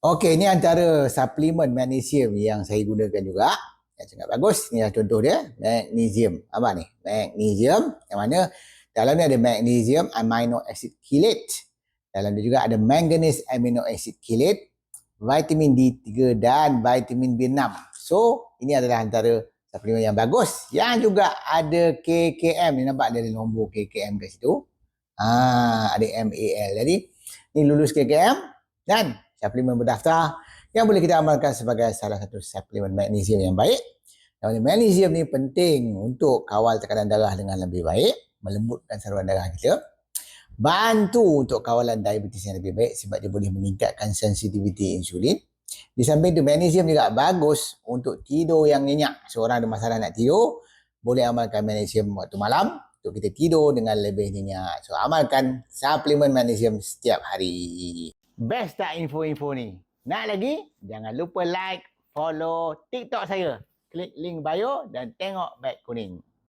Okey, ni antara suplemen magnesium yang saya gunakan juga. Yang sangat bagus. Ni adalah contoh dia. Magnesium. Apa ni? Magnesium. Yang mana dalam ni ada magnesium amino acid chelate. Dalam dia juga ada manganese amino acid chelate, vitamin D3 dan vitamin B6. So, ini adalah antara suplemen yang bagus. Yang juga ada KKM. Ni nampak ada nombor KKM kat situ. Ah, ada MAL. Jadi, ni lulus KKM dan suplemen berdaftar yang boleh kita amalkan sebagai salah satu suplemen magnesium yang baik. Mana magnesium ni penting untuk kawal tekanan darah dengan lebih baik, melembutkan saluran darah kita. Bantu untuk kawalan diabetes yang lebih baik sebab dia boleh meningkatkan sensitiviti insulin. Di samping tu magnesium juga bagus untuk tidur yang nyenyak. Seorang ada masalah nak tidur, boleh amalkan magnesium waktu malam untuk kita tidur dengan lebih nyenyak. So amalkan suplemen magnesium setiap hari. Best tak info-info ni? Nak lagi? Jangan lupa like, follow TikTok saya. Klik link bio dan tengok back kuning.